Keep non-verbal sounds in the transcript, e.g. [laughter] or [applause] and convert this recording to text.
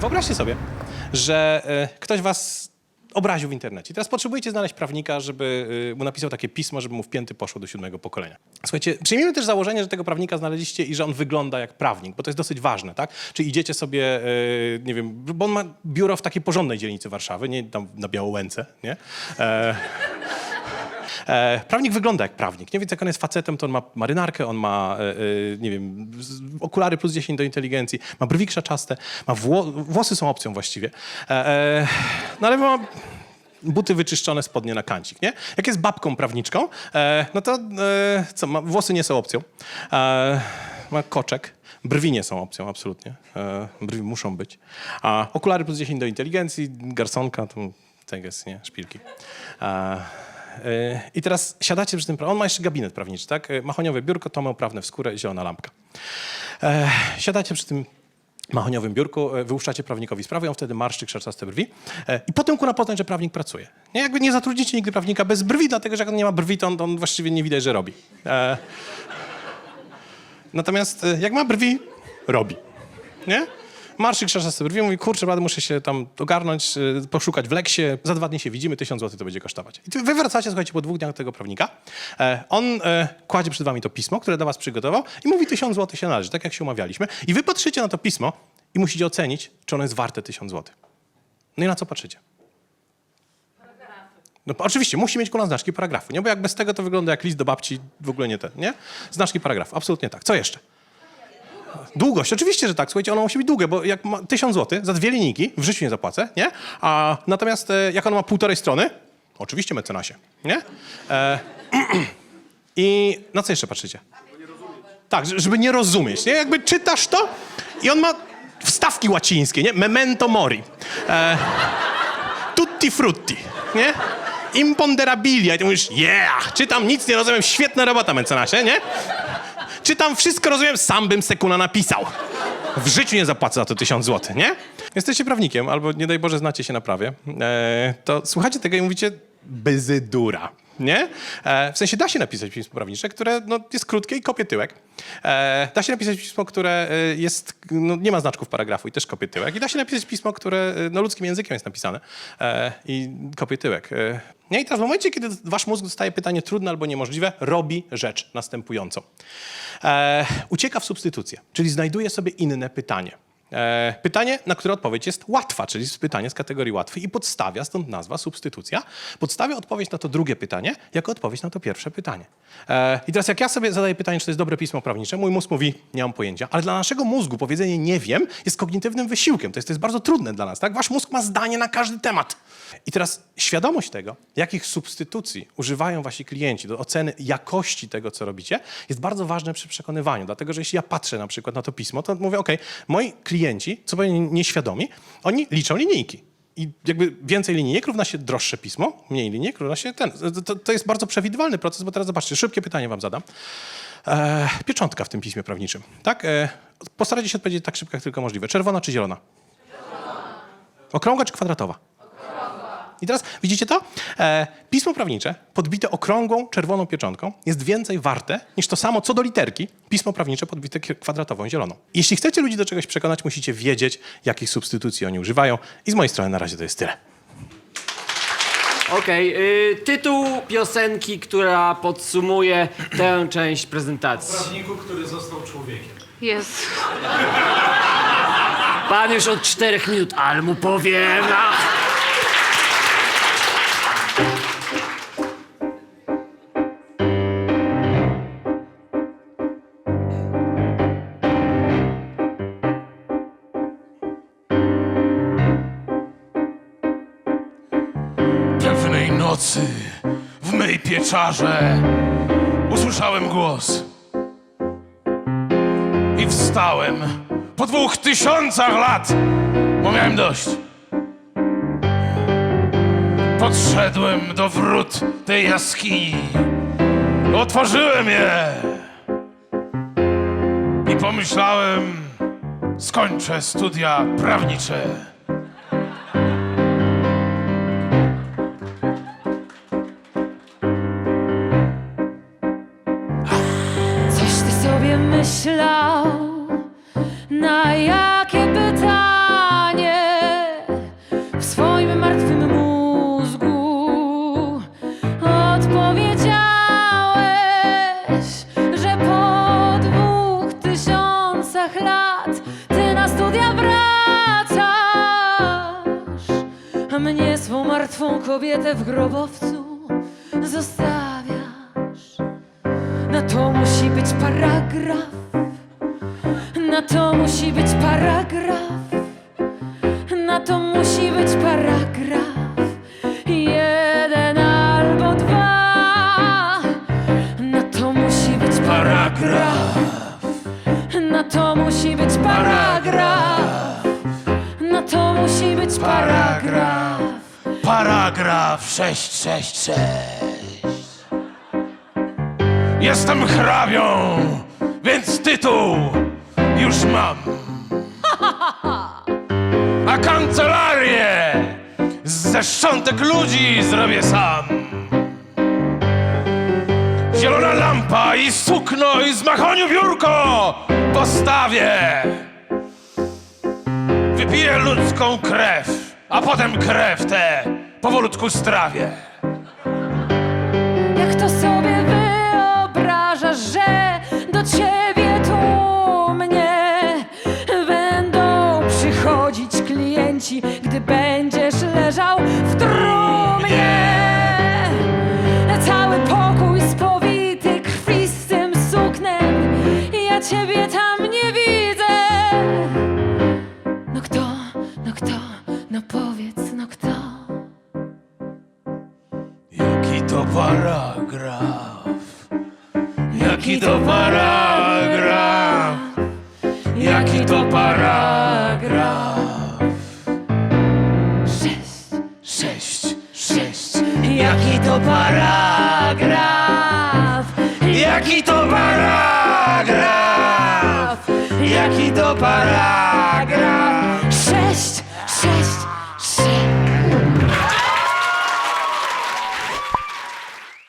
Wyobraźcie sobie, że e, ktoś was obraził w internecie. Teraz potrzebujecie znaleźć prawnika, żeby e, mu napisał takie pismo, żeby mu w pięty poszło do siódmego pokolenia. Słuchajcie, przyjmijmy też założenie, że tego prawnika znaleźliście i że on wygląda jak prawnik, bo to jest dosyć ważne, tak? Czy idziecie sobie, e, nie wiem, bo on ma biuro w takiej porządnej dzielnicy Warszawy, nie tam na Białołęce, nie? E, prawnik wygląda jak prawnik, nie? Więc jak on jest facetem, to on ma marynarkę, on ma, e, e, nie wiem, okulary plus 10 do inteligencji, ma brwi krzaczaste, ma wło- włosy są opcją właściwie. E, e, no ale ma buty wyczyszczone, spodnie na kancik, nie? Jak jest babką prawniczką, e, no to e, co, ma, włosy nie są opcją. E, ma koczek. Brwi nie są opcją, absolutnie. E, brwi muszą być. A okulary plus 10 do inteligencji, garsonka, to tak jest, nie? Szpilki. E, E, I teraz siadacie przy tym, on ma jeszcze gabinet prawniczy, tak? E, Mahoniowe biurko, tomy oprawne w skórę, zielona lampka. E, siadacie przy tym mahoniowym biurku, e, wyłuszczacie prawnikowi sprawę, on wtedy marszczy krzaczaste brwi e, i potem ku na potem, że prawnik pracuje. Nie, jakby nie zatrudnicie nigdy prawnika bez brwi, dlatego że jak on nie ma brwi, to on, on właściwie nie widać, że robi. E, natomiast e, jak ma brwi, robi. Nie? Marszy krzesza sobie brwi, mówi, kurczę, blady, muszę się tam ogarnąć, y, poszukać w leksie, za dwa dni się widzimy, tysiąc złotych to będzie kosztować. I wy wracacie, słuchajcie, po dwóch dniach tego prawnika. E, on e, kładzie przed wami to pismo, które dla was przygotował i mówi, tysiąc złotych się należy, tak jak się umawialiśmy. I wy patrzycie na to pismo i musicie ocenić, czy ono jest warte tysiąc złotych. No i na co patrzycie? No oczywiście, musi mieć kolana znaczki paragrafu, nie? Bo jak bez tego to wygląda jak list do babci, w ogóle nie ten, nie? Znaczki paragrafu, absolutnie tak. Co jeszcze? Długość, oczywiście, że tak. Słuchajcie, ono musi być długie, bo jak ma 1000 zł za dwie linijki, w życiu nie zapłacę, nie? A natomiast e, jak ono ma półtorej strony, oczywiście mecenasie, nie? E, [clears throat] I na co jeszcze patrzycie? Tak, że- żeby nie rozumieć, nie? Jakby czytasz to i on ma wstawki łacińskie, nie? Memento mori. E, tutti frutti, nie? Imponderabilia. I ty mówisz, yeah, czytam, nic nie rozumiem, świetna robota, mecenasie, nie? Czytam, wszystko rozumiem, sam bym sekuna napisał. W życiu nie zapłacę za to tysiąc złotych, nie? Jesteście prawnikiem, albo nie daj Boże znacie się na prawie, e, to słuchacie tego i mówicie bzydura, nie? E, w sensie da się napisać pismo prawnicze, które no, jest krótkie i kopie tyłek. E, da się napisać pismo, które e, jest, no, nie ma znaczków paragrafu i też kopie tyłek. I da się napisać pismo, które no, ludzkim językiem jest napisane i kopie tyłek. Nie? I teraz w momencie, kiedy wasz mózg dostaje pytanie trudne albo niemożliwe, robi rzecz następującą. Ucieka w substytucję, czyli znajduje sobie inne pytanie. E, pytanie, na które odpowiedź jest łatwa, czyli pytanie z kategorii łatwy i podstawia, stąd nazwa substytucja, podstawia odpowiedź na to drugie pytanie jako odpowiedź na to pierwsze pytanie. E, I teraz jak ja sobie zadaję pytanie, czy to jest dobre pismo prawnicze, mój mózg mówi, nie mam pojęcia, ale dla naszego mózgu powiedzenie nie wiem jest kognitywnym wysiłkiem, to jest, to jest bardzo trudne dla nas, tak? Wasz mózg ma zdanie na każdy temat. I teraz świadomość tego, jakich substytucji używają wasi klienci do oceny jakości tego, co robicie, jest bardzo ważne przy przekonywaniu. Dlatego, że jeśli ja patrzę na przykład na to pismo, to mówię, ok, moi klienci, co pewnie nieświadomi, oni liczą linijki. I jakby więcej linijek równa się droższe pismo, mniej linijek równa się ten. To, to jest bardzo przewidywalny proces, bo teraz zobaczcie, szybkie pytanie wam zadam. E, pieczątka w tym piśmie prawniczym, tak? E, postarajcie się odpowiedzieć tak szybko, jak tylko możliwe. Czerwona czy zielona? Okrągła czy kwadratowa? I teraz widzicie to? E, pismo prawnicze podbite okrągłą, czerwoną pieczątką jest więcej warte niż to samo co do literki pismo prawnicze podbite kwadratową, zieloną. Jeśli chcecie ludzi do czegoś przekonać, musicie wiedzieć, jakich substytucji oni używają. I z mojej strony na razie to jest tyle. Okej, y, tytuł piosenki, która podsumuje tę część prezentacji. prawniku, który został człowiekiem. Jest. Pan już od czterech minut, ale mu powiem. Ach. Nocy w mej pieczarze usłyszałem głos. I wstałem po dwóch tysiącach lat, bo miałem dość. Podszedłem do wrót tej jaskini. Otworzyłem je. I pomyślałem, skończę studia prawnicze. myślał, na jakie pytanie w swoim martwym mózgu odpowiedziałeś, że po dwóch tysiącach lat ty na studia wracasz, a mnie swą martwą kobietę w grobowcu zostawiasz. Na to musi być paragraf na to musi być paragraf. Na to musi być paragraf. Jeden albo dwa. Na to musi być paragraf. Na to musi być paragraf. Na to musi być paragraf. Paragraf 666. Jestem hrabią, więc tytuł już mam. A kancelarię ze szczątek ludzi zrobię sam. Zielona lampa i sukno i z machoniu biurko postawię. Wypiję ludzką krew, a potem krew tę powolutku strawię. Gdy będziesz leżał w trumnie? Cały pokój spowity krwistym suknem, ja ciebie tam nie widzę. No kto, no kto, no powiedz, no kto? Jaki to paragraf? Jaki to paragraf? Jaki to paragraf? Paragraf? Jaki to paragraf? Jaki to paragraf?